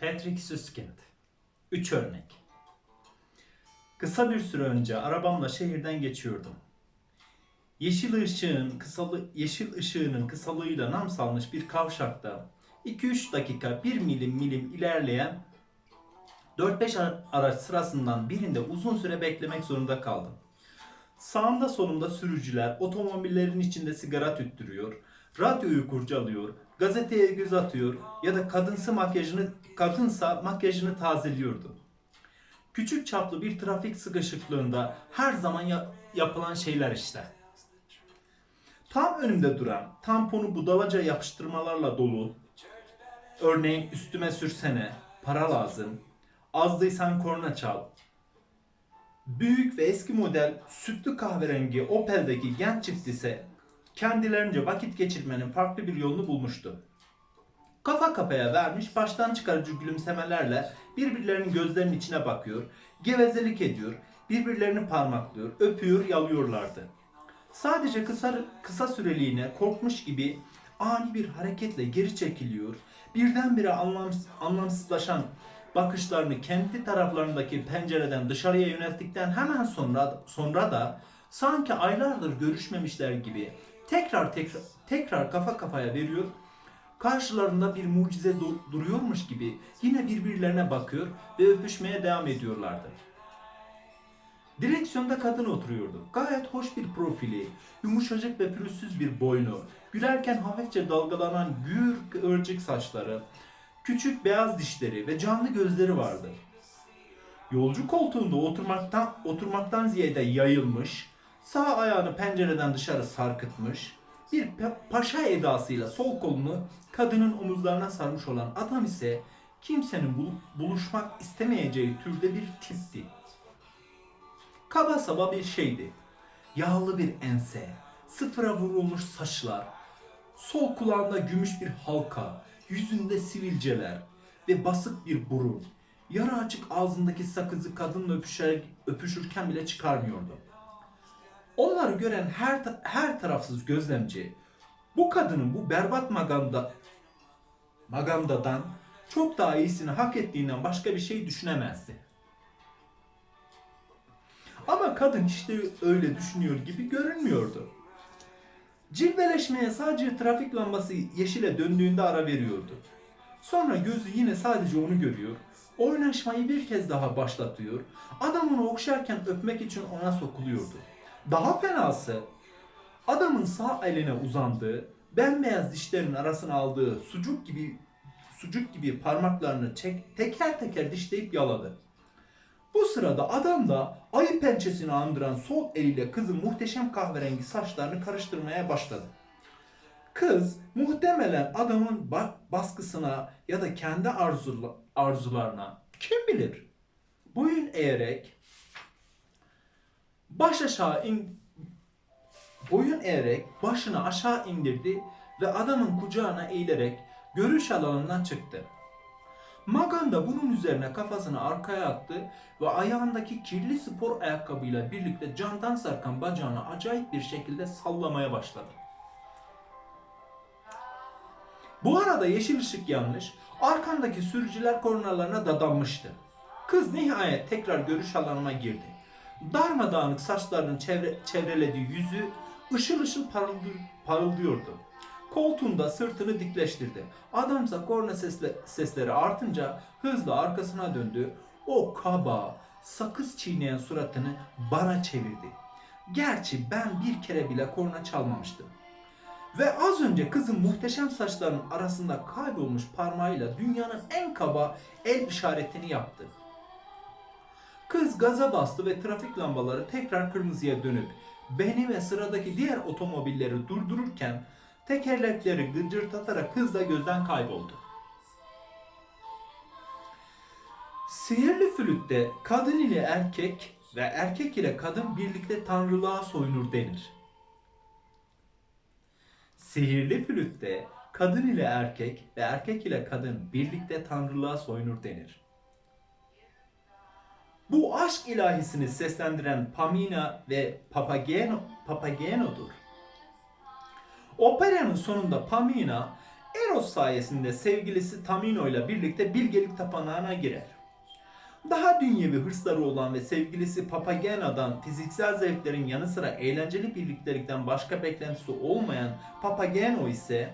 Patrick Süskind. 3 örnek. Kısa bir süre önce arabamla şehirden geçiyordum. Yeşil ışığın kısalı yeşil ışığının kısalığıyla nam salmış bir kavşakta 2-3 dakika 1 milim milim ilerleyen 4-5 ara- araç sırasından birinde uzun süre beklemek zorunda kaldım. Sağımda solumda sürücüler otomobillerin içinde sigara tüttürüyor, radyoyu kurcalıyor, gazeteye göz atıyor ya da kadınsı makyajını kadınsa makyajını tazeliyordu. Küçük çaplı bir trafik sıkışıklığında her zaman ya- yapılan şeyler işte. Tam önümde duran, tamponu budalaca yapıştırmalarla dolu, örneğin üstüme sürsene, para lazım, azdıysan korna çal, Büyük ve eski model sütlü kahverengi Opel'deki genç çift ise kendilerince vakit geçirmenin farklı bir yolunu bulmuştu. Kafa kafaya vermiş baştan çıkarıcı gülümsemelerle birbirlerinin gözlerinin içine bakıyor, gevezelik ediyor, birbirlerini parmaklıyor, öpüyor, yalıyorlardı. Sadece kısa, kısa süreliğine korkmuş gibi ani bir hareketle geri çekiliyor, birdenbire anlamsız, anlamsızlaşan bakışlarını kendi taraflarındaki pencereden dışarıya yönelttikten hemen sonra sonra da sanki aylardır görüşmemişler gibi tekrar tekrar tekrar kafa kafaya veriyor. Karşılarında bir mucize du- duruyormuş gibi yine birbirlerine bakıyor ve öpüşmeye devam ediyorlardı. Direksiyonda kadın oturuyordu. Gayet hoş bir profili, yumuşacık ve pürüzsüz bir boynu, gülerken hafifçe dalgalanan gür kıvırcık saçları, küçük beyaz dişleri ve canlı gözleri vardı. Yolcu koltuğunda oturmaktan oturmaktan ziyade yayılmış, sağ ayağını pencereden dışarı sarkıtmış, bir pa- paşa edasıyla sol kolunu kadının omuzlarına sarmış olan adam ise kimsenin bul- buluşmak istemeyeceği türde bir tipti. Kaba saba bir şeydi. Yağlı bir ense, sıfıra vurulmuş saçlar, sol kulağında gümüş bir halka, yüzünde sivilceler ve basık bir burun. Yarı açık ağzındaki sakızı kadınla öpüşer, öpüşürken bile çıkarmıyordu. Onları gören her her tarafsız gözlemci bu kadının bu berbat maganda magandadan çok daha iyisini hak ettiğinden başka bir şey düşünemezdi. Ama kadın işte öyle düşünüyor gibi görünmüyordu. Cilveleşmeye sadece trafik lambası yeşile döndüğünde ara veriyordu. Sonra gözü yine sadece onu görüyor. Oynaşmayı bir kez daha başlatıyor. Adam onu okşarken öpmek için ona sokuluyordu. Daha fenası adamın sağ eline uzandığı, bembeyaz dişlerin arasına aldığı sucuk gibi sucuk gibi parmaklarını çek, teker teker dişleyip yaladı. Bu sırada adam da ayı pençesini andıran sol eliyle kızın muhteşem kahverengi saçlarını karıştırmaya başladı. Kız muhtemelen adamın ba- baskısına ya da kendi arzula- arzularına kim bilir boyun eğerek baş aşağı in boyun eğerek başını aşağı indirdi ve adamın kucağına eğilerek görüş alanından çıktı. Maganda bunun üzerine kafasını arkaya attı ve ayağındaki kirli spor ayakkabıyla birlikte camdan sarkan bacağını acayip bir şekilde sallamaya başladı. Bu arada yeşil ışık yanmış, arkandaki sürücüler kornalarına dadanmıştı. Kız nihayet tekrar görüş alanıma girdi. Darmadağınık saçlarının çevre, çevrelediği yüzü ışıl ışıl parıldı- parıldıyordu. Koltuğunda sırtını dikleştirdi. Adamsa korna sesle, sesleri artınca hızla arkasına döndü. O kaba, sakız çiğneyen suratını bana çevirdi. Gerçi ben bir kere bile korna çalmamıştım. Ve az önce kızın muhteşem saçlarının arasında kaybolmuş parmağıyla dünyanın en kaba el işaretini yaptı. Gaza bastı ve trafik lambaları tekrar kırmızıya dönüp beni ve sıradaki diğer otomobilleri durdururken tekerlekleri gıcırtatarak hızla gözden kayboldu. Sihirli flütte kadın ile erkek ve erkek ile kadın birlikte tanrılığa soyunur denir. Sihirli flütte kadın ile erkek ve erkek ile kadın birlikte tanrılığa soyunur denir. Bu aşk ilahisini seslendiren Pamina ve Papageno, Papageno'dur. Operanın sonunda Pamina Eros sayesinde sevgilisi Tamino ile birlikte bilgelik tapınağına girer. Daha dünyevi hırsları olan ve sevgilisi Papagena'dan fiziksel zevklerin yanı sıra eğlenceli birliktelikten başka beklentisi olmayan Papageno ise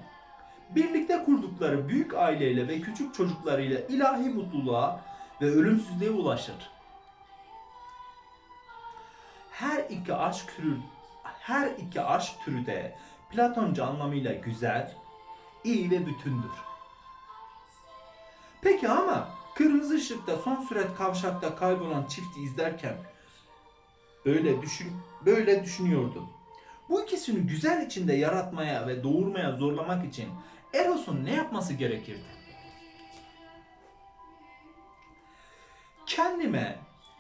birlikte kurdukları büyük aileyle ve küçük çocuklarıyla ilahi mutluluğa ve ölümsüzlüğe ulaşır. İki aşk türü her iki aşk türü de Platonca anlamıyla güzel, iyi ve bütündür. Peki ama kırmızı ışıkta son sürat kavşakta kaybolan çifti izlerken böyle düşün böyle düşünüyordum. Bu ikisini güzel içinde yaratmaya ve doğurmaya zorlamak için Eros'un ne yapması gerekirdi? Kendime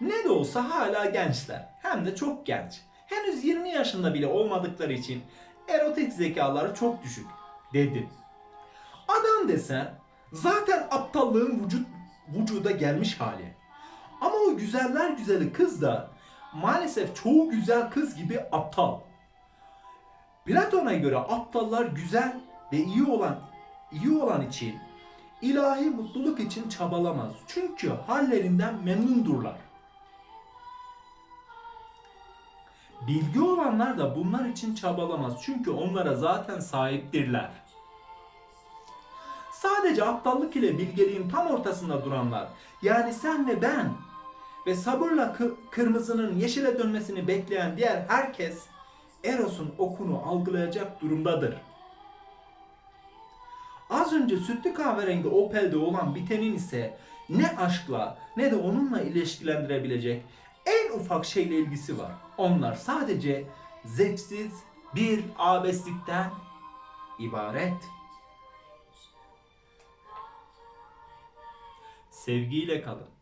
ne de olsa hala gençler. Hem de çok genç. Henüz 20 yaşında bile olmadıkları için erotik zekaları çok düşük dedim. Adam desen zaten aptallığın vücut vücuda gelmiş hali. Ama o güzeller güzeli kız da maalesef çoğu güzel kız gibi aptal. Platon'a göre aptallar güzel ve iyi olan iyi olan için ilahi mutluluk için çabalamaz. Çünkü hallerinden memnundurlar. Bilgi olanlar da bunlar için çabalamaz. Çünkü onlara zaten sahiptirler. Sadece aptallık ile bilgeliğin tam ortasında duranlar, yani sen ve ben ve sabırla kı- kırmızının yeşile dönmesini bekleyen diğer herkes Eros'un okunu algılayacak durumdadır. Az önce sütlü kahverengi Opel'de olan bitenin ise ne aşkla ne de onunla ilişkilendirebilecek en ufak şeyle ilgisi var. Onlar sadece zevksiz bir abeslikten ibaret. Sevgiyle kalın.